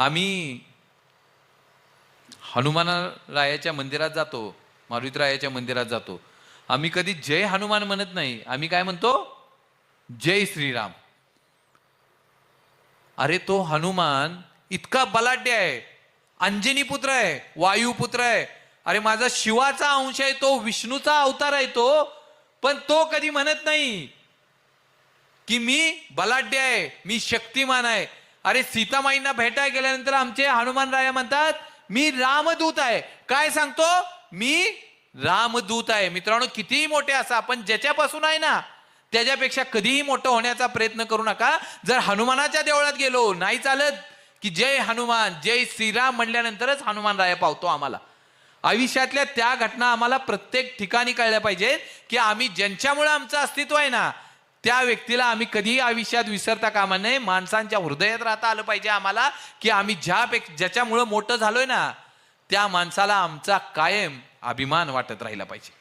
आम्ही हनुमानरायाच्या मंदिरात जातो मारुतीरायाच्या मंदिरात जातो. आम्ही कधी जय हनुमान म्हणत नाही. आम्ही काय म्हणतो? जय श्रीराम. अरे तो हनुमान इतका बलाढ्य आहे. अंजनी पुत्र आहे वायू पुत्र आहे. अरे माझा शिवाचा अंश आहे तो विष्णूचा अवतार आहे तो. पण तो कधी म्हणत नाही की मी बलाढ्य आहे मी शक्तिमान आहे. अरे सीतामाईंना भेटायला गेल्यानंतर आमचे हनुमान राया म्हणतात मी रामदूत आहे. काय सांगतो? मी रामदूत आहे. मित्रांनो कितीही मोठे असा आपण ज्याच्यापासून आहे ना त्याच्यापेक्षा कधीही मोठं होण्याचा प्रयत्न करू नका. जर हनुमानाच्या देवळात गेलो नाही चालत की जय हनुमान जय श्रीराम म्हणल्यानंतरच हनुमान राया पावतो आम्हाला. आयुष्यातल्या त्या घटना आम्हाला प्रत्येक ठिकाणी कळल्या पाहिजेत की आम्ही ज्यांच्यामुळे आमचं अस्तित्व आहे ना त्या व्यक्तीला आम्ही कधीही आयुष्यात विसरता कामा नये. माणसांच्या हृदयात राहता आलं पाहिजे आम्हाला की आम्ही ज्या ज्याच्यामुळं मोठं झालोय ना त्या माणसाला आमचा कायम अभिमान वाटत राहिला पाहिजे.